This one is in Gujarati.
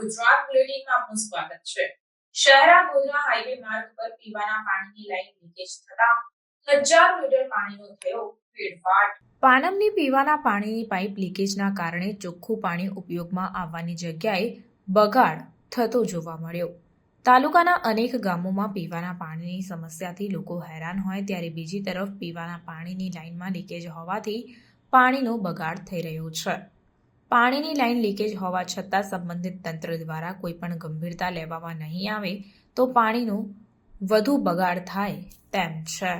આપનું સ્વાગત છે. શહેરા ગોધરા હાઈવે માર્ગ પર પીવાના પાણીની લાઈન લીકેજ થતા હજારો લીટર પાણીનો થયો વેડફાટ પાનમની પીવાના પાણીની પાઇપ લીકેજના કારણે ચોખ્ખું પાણી ઉપયોગમાં આવવાની જગ્યાએ બગાડ થતો જોવા મળ્યો. તાલુકાના અનેક ગામોમાં પીવાના પાણીની સમસ્યાથી લોકો હેરાન હોય ત્યારે બીજી તરફ પીવાના પાણીની લાઇનમાં લીકેજ હોવાથી પાણીનો બગાડ થઈ રહ્યો છે. પાણીની લાઇન લીકેજ હોવા છતાં સંબંધિત તંત્ર દ્વારા કોઈપણ ગંભીરતા લેવામાં નહીં આવે તો પાણીનું વધુ બગાડ થાય તેમ છે.